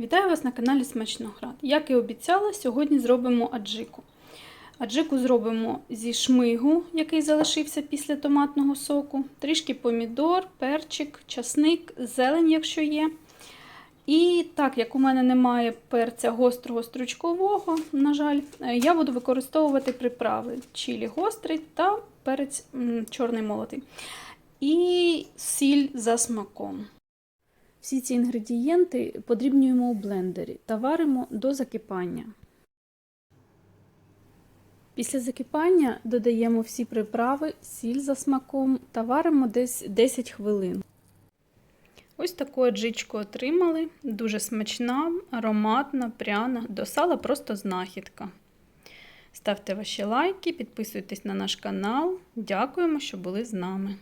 Вітаю вас на каналі Смачноград. Як і обіцяла, сьогодні зробимо аджику. Аджику зробимо зі шмигу, який залишився після томатного соку, трішки помідор, перчик, часник, зелень, якщо є. І так, як у мене немає перця гострого стручкового, на жаль, я буду використовувати приправи чилі гострий та перець чорний молотий. І сіль за смаком. Всі ці інгредієнти подрібнюємо у блендері та варимо до закипання. Після закипання додаємо всі приправи, сіль за смаком та варимо десь 10 хвилин. Ось таку аджичку отримали. Дуже смачна, ароматна, пряна, до сала просто знахідка. Ставте ваші лайки, підписуйтесь на наш канал. Дякуємо, що були з нами.